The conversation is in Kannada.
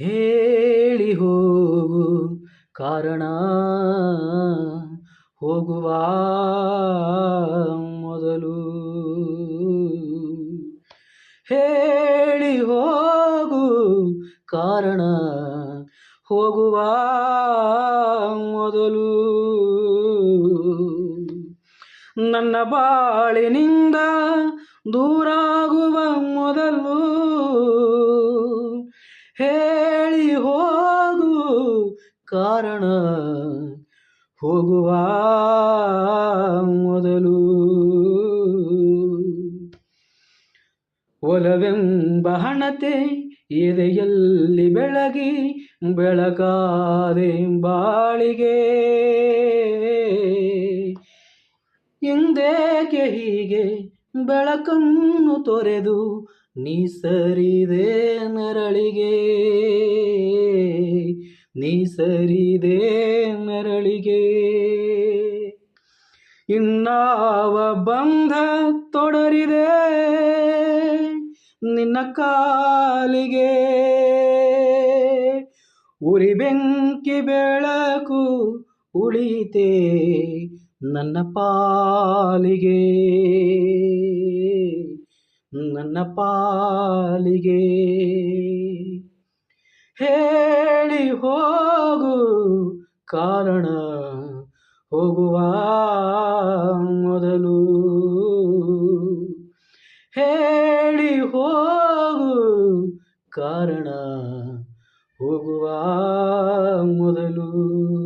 ಹೇಳಿ ಹೋಗು ಕಾರಣ. ಹೋಗುವ ಮೊದಲು ಹೇಳಿ ಹೋಗು ಕಾರಣ. ಹೋಗುವ ಮೊದಲು ನನ್ನ ಬಾಳಿನಿಂದ ದೂರಾಗುವ ಮೊದಲು ಹೇಳಿ ಹೋಗು ಕಾರಣ. ಹೋಗುವ ಮೊದಲು ಒಲವೆಂಬ ಹಣತೆ ಎದೆಯಲ್ಲಿ ಬೆಳಗಿ ಬೆಳಗಾದೆ ಬಾಳಿಗೆ ಹಿಂದೇಕೆ ಹೀಗೆ ಬೆಳಕನ್ನು ತೊರೆದು ನೀ ಸರಿದೆ ನರಳಿಗೆ, ನೀ ಸರಿದೆ ನರಳಿಗೆ. ಇನ್ನಾವ ಬಂಧ ತೊಡರಿದೆ ನಿನ್ನ ಕಾಲಿಗೆ. ಉರಿ ಬೆಂಕಿ ಬೆಳಕು ಉಳಿತೆ ನನ್ನ ಪಾಲಿಗೆ. ನನ್ನ ಪಾಲಿಗೆ. ಹೇಳಿ ಹೋಗು ಕಾರಣ ಹೋಗುವ ಮೊದಲು. ಹೇಳಿ ಹೋಗು ಕಾರಣ ಹೋಗುವ ಮೊದಲು.